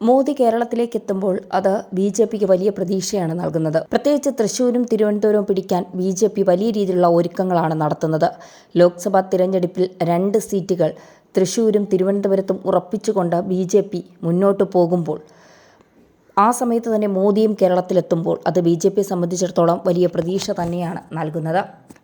മോദി കേരളത്തിലേക്ക് എത്തുമ്പോൾ അത് ബി ജെ പിക്ക് വലിയ പ്രതീക്ഷയാണ് നൽകുന്നത്. പ്രത്യേകിച്ച് തൃശൂരും തിരുവനന്തപുരവും പിടിക്കാൻ ബി ജെ പി വലിയ രീതിയിലുള്ള ഒരുക്കങ്ങളാണ് നടത്തുന്നത്. ലോക്സഭാ തിരഞ്ഞെടുപ്പിൽ രണ്ട് സീറ്റുകൾ തൃശൂരും തിരുവനന്തപുരത്തും ഉറപ്പിച്ചുകൊണ്ട് ബി ജെ പി മുന്നോട്ട് പോകുമ്പോൾ ആ സമയത്ത് തന്നെ മോദിയും കേരളത്തിലെത്തുമ്പോൾ അത് ബി ജെ പിയെ സംബന്ധിച്ചിടത്തോളം വലിയ പ്രതീക്ഷ തന്നെയാണ് നൽകുന്നത്.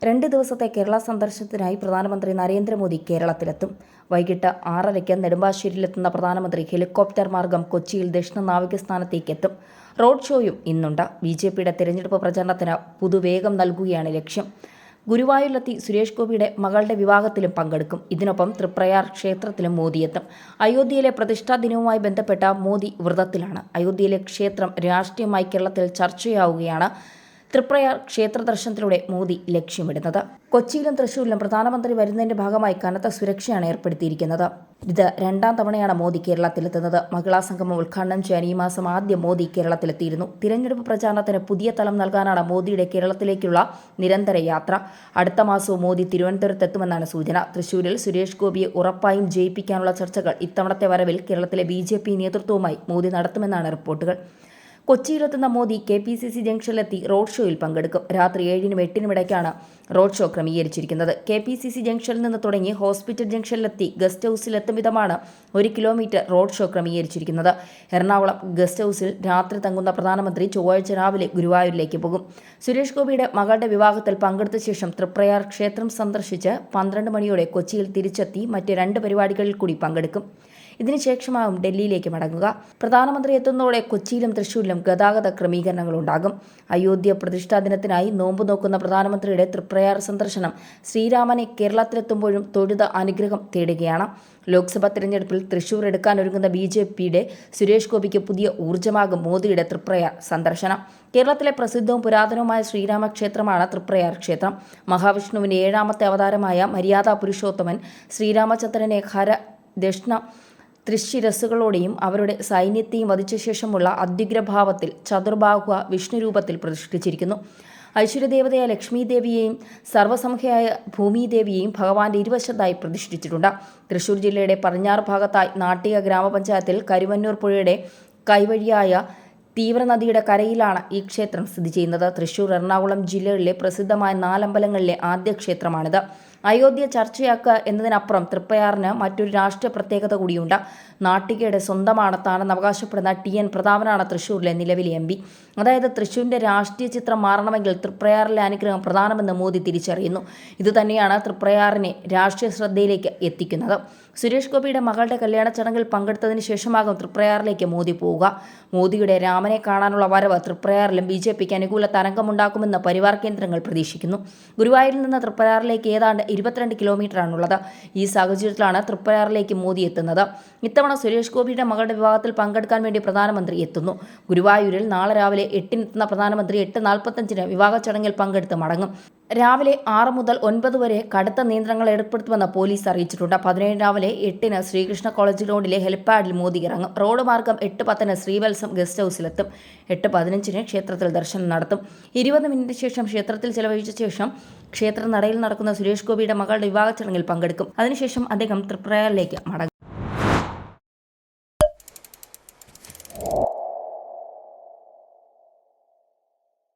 രണ്ട് ദിവസത്തെ കേരള സന്ദർശനത്തിനായി പ്രധാനമന്ത്രി നരേന്ദ്രമോദി കേരളത്തിലെത്തും. വൈകിട്ട് ആറരയ്ക്ക് നെടുമ്പാശ്ശേരിയിലെത്തുന്ന പ്രധാനമന്ത്രി ഹെലികോപ്റ്റർ മാർഗം കൊച്ചിയിൽ ദക്ഷിണ നാവികസ്ഥാനത്തേക്ക് എത്തും റോഡ് ഷോയും ഇന്നുണ്ട്. ബി ജെ പിയുടെ തിരഞ്ഞെടുപ്പ് പ്രചരണത്തിന് പുതുവേഗം നൽകുകയാണ് ലക്ഷ്യം. ഗുരുവായൂരിലെത്തി സുരേഷ് ഗോപിയുടെ മകളുടെ വിവാഹത്തിലും പങ്കെടുക്കും. ഇതിനൊപ്പം തൃപ്രയാർ ക്ഷേത്രത്തിലും മോദിയെത്തും. അയോധ്യയിലെ പ്രതിഷ്ഠാ ദിനവുമായി ബന്ധപ്പെട്ട മോദി വ്രതത്തിലാണ്. അയോധ്യയിലെ ക്ഷേത്രം രാഷ്ട്രീയമായി കേരളത്തിൽ ചർച്ചയാവുകയാണ്. തൃപ്രയാർ ക്ഷേത്ര ദർശനത്തിലൂടെ മോദി ലക്ഷ്യമിടുന്നത്. കൊച്ചിയിലും തൃശൂരിലും പ്രധാനമന്ത്രി വരുന്നതിന്റെ ഭാഗമായി കനത്ത സുരക്ഷയാണ് ഏർപ്പെടുത്തിയിരിക്കുന്നത്. ഇത് രണ്ടാം തവണയാണ് മോദി കേരളത്തിലെത്തുന്നത്. മഹിളാ സംഗമം ഉദ്ഘാടനം ചെയ്യാൻ ഈ മാസം ആദ്യം മോദി കേരളത്തിലെത്തിയിരുന്നു. തിരഞ്ഞെടുപ്പ് പ്രചാരണത്തിന് പുതിയ തലം നൽകാനാണ് മോദിയുടെ കേരളത്തിലേക്കുള്ള നിരന്തര യാത്ര. അടുത്ത മാസവും മോദി തിരുവനന്തപുരത്തെത്തുമെന്നാണ് സൂചന. തൃശൂരിൽ സുരേഷ് ഗോപിയെ ഉറപ്പായും ജയിപ്പിക്കാനുള്ള ചർച്ചകൾ ഇത്തവണത്തെ വരവിൽ കേരളത്തിലെ ബി നേതൃത്വവുമായി മോദി നടത്തുമെന്നാണ് റിപ്പോർട്ടുകൾ. കൊച്ചിയിലെത്തുന്ന Modi K P C C ജംഗ്ഷനിലെത്തി road ഷോയിൽ പങ്കെടുക്കും. രാത്രി ഏഴിനും എട്ടിനും ഇടയ്ക്കാണ് റോഡ് ഷോ ക്രമീകരിച്ചിരിക്കുന്നത്. കെ പി സി സി ജംഗ്ഷനിൽ നിന്ന് തുടങ്ങി ഹോസ്പിറ്റൽ ജംഗ്ഷനിലെത്തി ഗസ്റ്റ് ഹൗസിലെത്തും വിധമാണ് ഒരു കിലോമീറ്റർ റോഡ് ഷോ ക്രമീകരിച്ചിരിക്കുന്നത്. എറണാകുളം ഗസ്റ്റ് ഹൗസിൽ രാത്രി തങ്ങുന്ന പ്രധാനമന്ത്രി ചൊവ്വാഴ്ച രാവിലെ ഗുരുവായൂരിലേക്ക് പോകും. സുരേഷ് ഗോപിയുടെ മകളുടെ വിവാഹത്തിൽ പങ്കെടുത്ത ശേഷം തൃപ്രയാർ ക്ഷേത്രം സന്ദർശിച്ച് പന്ത്രണ്ട് മണിയോടെ കൊച്ചിയിൽ തിരിച്ചെത്തി മറ്റ് രണ്ട് പരിപാടികളിൽ കൂടി പങ്കെടുക്കും. ഇതിനുശേഷമാകും ഡൽഹിയിലേക്ക് മടങ്ങുക. പ്രധാനമന്ത്രി എത്തുന്നതോടെ കൊച്ചിയിലും തൃശൂരിലും ഗതാഗത ക്രമീകരണങ്ങൾ ഉണ്ടാകും. അയോധ്യ പ്രതിഷ്ഠാ ദിനത്തിനായി നോമ്പ് നോക്കുന്ന പ്രധാനമന്ത്രിയുടെ തൃപ്രയാർ സന്ദർശനം ശ്രീരാമനെ കേരളത്തിലെത്തുമ്പോഴും തൊഴുത അനുഗ്രഹം തേടുകയാണ്. ലോക്സഭാ തിരഞ്ഞെടുപ്പിൽ തൃശൂർ എടുക്കാൻ ഒരുങ്ങുന്ന ബി ജെ പിയുടെ സുരേഷ് ഗോപിക്ക് പുതിയ ഊർജമാകും മോദിയുടെ തൃപ്രയാർ സന്ദർശനം. കേരളത്തിലെ പ്രസിദ്ധവും പുരാതനവുമായ ശ്രീരാമക്ഷേത്രമാണ് തൃപ്രയാർ ക്ഷേത്രം. മഹാവിഷ്ണുവിന്റെ ഏഴാമത്തെ അവതാരമായ മര്യാദ പുരുഷോത്തമൻ ശ്രീരാമചന്ദ്രനെ ഹര ദക്ഷിണ തൃശ്ശിരസ്സുകളോടെയും അവരുടെ സൈന്യത്തെയും വധിച്ച ശേഷമുള്ള അദ്വിഗ്രഭാവത്തിൽ ചതുർബാഹുവ വിഷ്ണുരൂപത്തിൽ പ്രതിഷ്ഠിച്ചിരിക്കുന്നു. ഐശ്വര്യദേവതയായ ലക്ഷ്മീദേവിയെയും ദേവിയെയും സർവസംഖ്യയായ ഭൂമിദേവിയെയും ഭഗവാന്റെ ഇരുവശത്തായി പ്രതിഷ്ഠിച്ചിട്ടുണ്ട്. തൃശൂർ ജില്ലയുടെ പടിഞ്ഞാറ് ഭാഗത്തായി നാട്ടിക ഗ്രാമപഞ്ചായത്തിൽ കരുവന്നൂർ പുഴയുടെ കൈവഴിയായ തീവ്രനദിയുടെ കരയിലാണ് ഈ ക്ഷേത്രം സ്ഥിതി ചെയ്യുന്നത്. തൃശൂർ എറണാകുളം ജില്ലകളിലെ പ്രസിദ്ധമായ നാലമ്പലങ്ങളിലെ ആദ്യ ക്ഷേത്രമാണിത് അയോധ്യ ചർച്ചയാക്കുക എന്നതിനപ്പുറം തൃപ്പയാറിന് മറ്റൊരു രാഷ്ട്രീയ പ്രത്യേകത കൂടിയുണ്ട്. നാട്ടികയുടെ സ്വന്തമാണ് താനെന്ന് അവകാശപ്പെടുന്ന ടി എൻ പ്രതാപനാണ് തൃശ്ശൂരിലെ നിലവിലെ എം പി. അതായത് തൃശ്ശൂരിന്റെ രാഷ്ട്രീയ ചിത്രം മാറണമെങ്കിൽ തൃപ്രയാറിലെ അനുഗ്രഹം പ്രധാനമെന്ന് മോദി തിരിച്ചറിയുന്നു. ഇതുതന്നെയാണ് തൃപ്രയാറിനെ രാഷ്ട്രീയ ശ്രദ്ധയിലേക്ക് എത്തിക്കുന്നത്. സുരേഷ് ഗോപിയുടെ മകളുടെ കല്യാണ ചടങ്ങിൽ പങ്കെടുത്തതിന് ശേഷമാകും തൃപ്രയാറിലേക്ക് മോദി പോവുക. മോദിയുടെ രാമനെ കാണാനുള്ള വരവ് തൃപ്രയാറിലും ബി ജെ പിക്ക് അനുകൂല തരംഗമുണ്ടാക്കുമെന്ന് പരിവാർ കേന്ദ്രങ്ങൾ പ്രതീക്ഷിക്കുന്നു. ഗുരുവായൂരിൽ നിന്ന് തൃപ്രയാറിലേക്ക് ഏതാണ്ട് ഇരുപത്തിരണ്ട് കിലോമീറ്ററാണുള്ളത്. ഈ സാഹചര്യത്തിലാണ് തൃപ്രയാറിലേക്ക് മോദി എത്തുന്നത്. ഇത്തവണ സുരേഷ് ഗോപിയുടെ മകളുടെ വിവാഹത്തിൽ പങ്കെടുക്കാൻ വേണ്ടി പ്രധാനമന്ത്രി എത്തുന്നു. ഗുരുവായൂരിൽ നാളെ രാവിലെ എട്ടിനെത്തുന്ന പ്രധാനമന്ത്രി എട്ട് നാൽപ്പത്തഞ്ചിന് വിവാഹ ചടങ്ങിൽ പങ്കെടുത്ത് മടങ്ങും. രാവിലെ ആറ് മുതൽ ഒൻപത് വരെ കടുത്ത നിയന്ത്രണങ്ങൾ ഏർപ്പെടുത്തുമെന്ന് പോലീസ് അറിയിച്ചിട്ടുണ്ട്. പതിനേഴ് രാവിലെ എട്ടിന് ശ്രീകൃഷ്ണ കോളേജ് റോഡിലെ ഹെലിപ്പാഡിൽ മോദി ഇറങ്ങും. റോഡ് മാർഗം എട്ട് പത്തിന് ശ്രീവത്സം ഗസ്റ്റ് ഹൗസിലെത്തും. എട്ട് പതിനഞ്ചിന് ക്ഷേത്രത്തിൽ ദർശനം നടത്തും. ഇരുപത് മിനിറ്റ് ശേഷം ക്ഷേത്രത്തിൽ ചെലവഴിച്ച ശേഷം ക്ഷേത്ര നടയിൽ നടക്കുന്ന സുരേഷ് ഗോപിയുടെ മകളുടെ വിവാഹ ചടങ്ങിൽ പങ്കെടുക്കും. അതിനുശേഷം അദ്ദേഹം ത്രിപുരയിലേക്ക് മടങ്ങും.